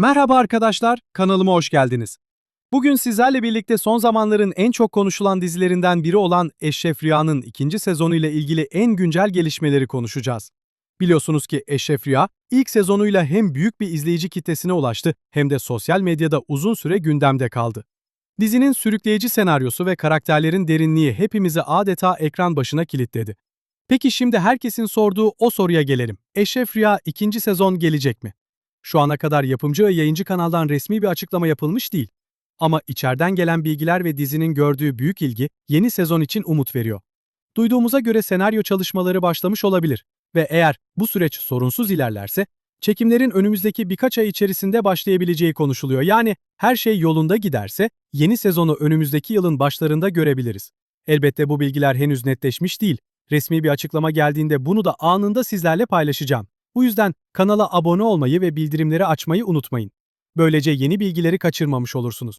Merhaba arkadaşlar, kanalıma hoş geldiniz. Bugün sizlerle birlikte son zamanların en çok konuşulan dizilerinden biri olan Eşref Rüya'nın ikinci sezonu ile ilgili en güncel gelişmeleri konuşacağız. Biliyorsunuz ki Eşref Rüya ilk sezonuyla hem büyük bir izleyici kitlesine ulaştı hem de sosyal medyada uzun süre gündemde kaldı. Dizinin sürükleyici senaryosu ve karakterlerin derinliği hepimizi adeta ekran başına kilitledi. Peki şimdi herkesin sorduğu o soruya gelelim. Eşref Rüya ikinci sezon gelecek mi? Şu ana kadar yapımcı ve yayıncı kanaldan resmi bir açıklama yapılmış değil. Ama içeriden gelen bilgiler ve dizinin gördüğü büyük ilgi yeni sezon için umut veriyor. Duyduğumuza göre senaryo çalışmaları başlamış olabilir ve eğer bu süreç sorunsuz ilerlerse çekimlerin önümüzdeki birkaç ay içerisinde başlayabileceği konuşuluyor. Yani her şey yolunda giderse yeni sezonu önümüzdeki yılın başlarında görebiliriz. Elbette bu bilgiler henüz netleşmiş değil. Resmi bir açıklama geldiğinde bunu da anında sizlerle paylaşacağım. Bu yüzden kanala abone olmayı ve bildirimleri açmayı unutmayın. Böylece yeni bilgileri kaçırmamış olursunuz.